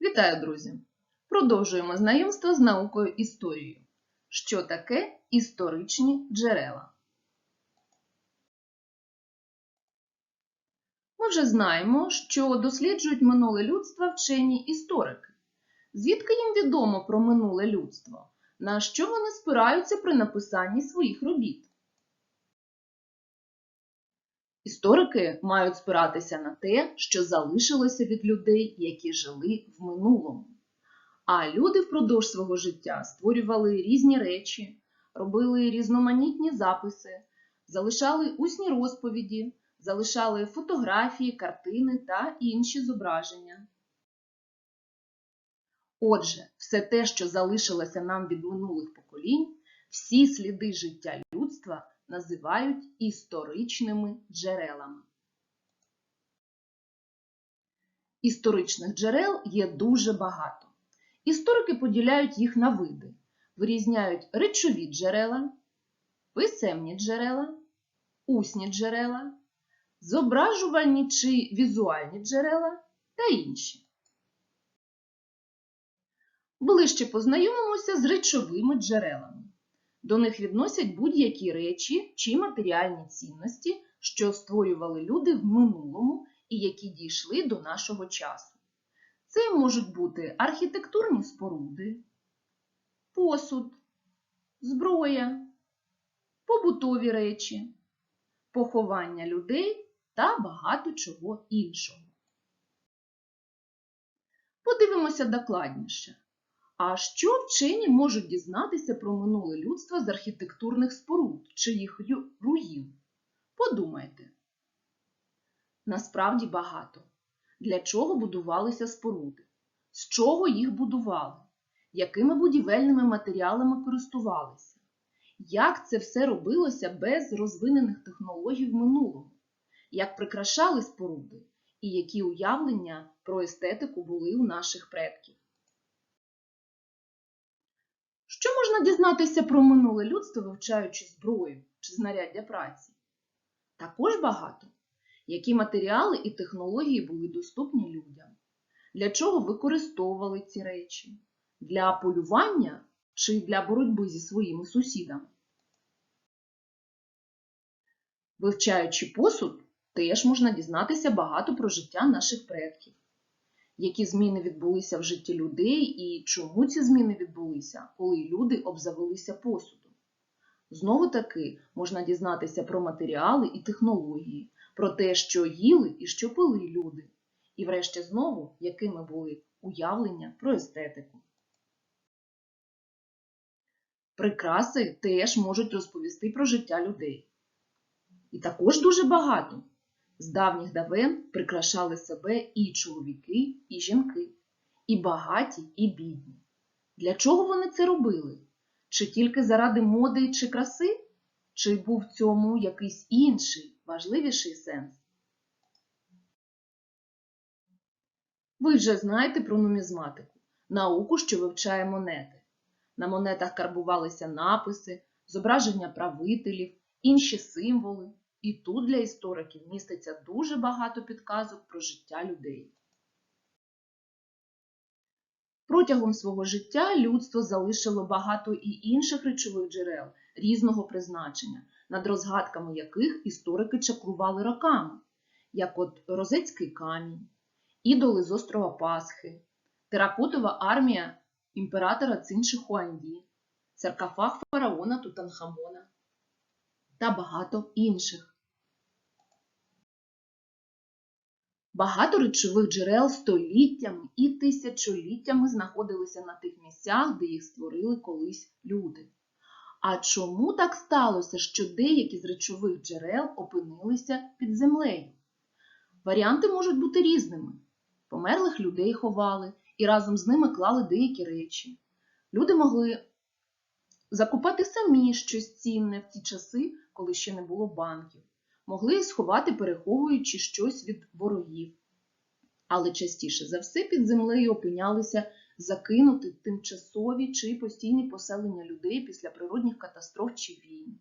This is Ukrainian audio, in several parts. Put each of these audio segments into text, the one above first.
Вітаю, друзі! Продовжуємо знайомство з наукою історією. Що таке історичні джерела? Ми вже знаємо, що досліджують минуле людство вчені історики. Звідки їм відомо про минуле людство? На що вони спираються при написанні своїх робіт? Історики мають спиратися на те, що залишилося від людей, які жили в минулому. А люди впродовж свого життя створювали різні речі, робили різноманітні записи, залишали усні розповіді, залишали фотографії, картини та інші зображення. Отже, все те, що залишилося нам від минулих поколінь, всі сліди життя людства називають історичними джерелами. Історичних джерел є дуже багато. Історики поділяють їх на види, вирізняють речові джерела, писемні джерела, усні джерела, зображувальні чи візуальні джерела та інші. Ближче познайомимося з речовими джерелами. До них відносять будь-які речі чи матеріальні цінності, що створювали люди в минулому і які дійшли до нашого часу. Це можуть бути архітектурні споруди, посуд, зброя, побутові речі, поховання людей та багато чого іншого. Подивимося докладніше. А що вчені можуть дізнатися про минуле людство з архітектурних споруд чи їх руїн? Подумайте. Насправді багато. Для чого будувалися споруди? З чого їх будували? Якими будівельними матеріалами користувалися? Як це все робилося без розвинених технологій в минулому? Як прикрашали споруди? І які уявлення про естетику були у наших предків? Що можна дізнатися про минуле людство, вивчаючи зброю чи знаряддя праці? Також багато. Які матеріали і технології були доступні людям? Для чого використовували ці речі? Для полювання чи для боротьби зі своїми сусідами? Вивчаючи посуд, теж можна дізнатися багато про життя наших предків які зміни відбулися в житті людей і чому ці зміни відбулися, коли люди обзавелися посудом. Знову таки можна дізнатися про матеріали і технології, про те, що їли і що пили люди, і врешті знову, якими були уявлення про естетику. Прикраси теж можуть розповісти про життя людей. І також дуже багато. З давніх давен прикрашали себе і чоловіки, і жінки, і багаті, і бідні. Для чого вони це робили? Чи тільки заради моди чи краси? Чи був в цьому якийсь інший, важливіший сенс? Ви вже знаєте про нумізматику, науку, що вивчає монети. На монетах карбувалися написи, зображення правителів, інші символи. І тут для істориків міститься дуже багато підказок про життя людей. Протягом свого життя людство залишило багато і інших речових джерел різного призначення, над розгадками яких історики чаклували роками, як от Розецький камінь, ідоли з острова Пасхи, теракотова армія імператора Цинши Хуанді, саркофаг фараона Тутанхамона та багато інших. Багато речових джерел століттями і тисячоліттями знаходилися на тих місцях, де їх створили колись люди. А чому так сталося, що деякі з речових джерел опинилися під землею? Варіанти можуть бути різними. Померлих людей ховали і разом з ними клали деякі речі. Люди могли закупати самі щось цінне в ті часи, коли ще не було банків могли сховати, переховуючи щось від ворогів. Але частіше за все під землею опинялися закинути тимчасові чи постійні поселення людей після природних катастроф чи війн.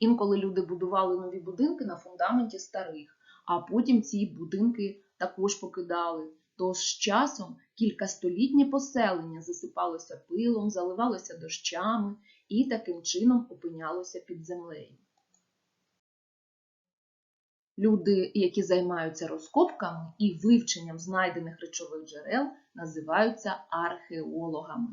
Інколи люди будували нові будинки на фундаменті старих, а потім ці будинки також покидали. То з часом кількастолітнє поселення засипалося пилом, заливалося дощами і таким чином опинялося під землею. Люди, які займаються розкопками і вивченням знайдених речових джерел, називаються археологами.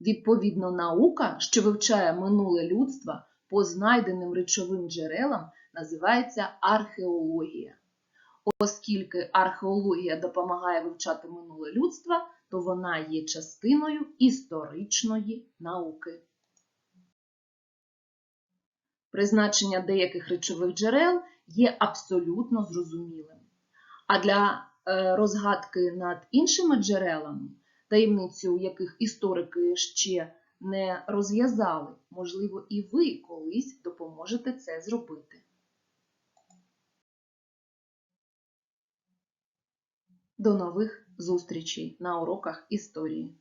Відповідно, наука, що вивчає минуле людства по знайденим речовим джерелам, називається археологія. Оскільки археологія допомагає вивчати минуле людства, то вона є частиною історичної науки. Призначення деяких речових джерел є абсолютно зрозумілим. А для е, розгадки над іншими джерелами, таємницю яких історики ще не розв'язали, можливо, і ви колись допоможете це зробити. До нових зустрічей на уроках історії.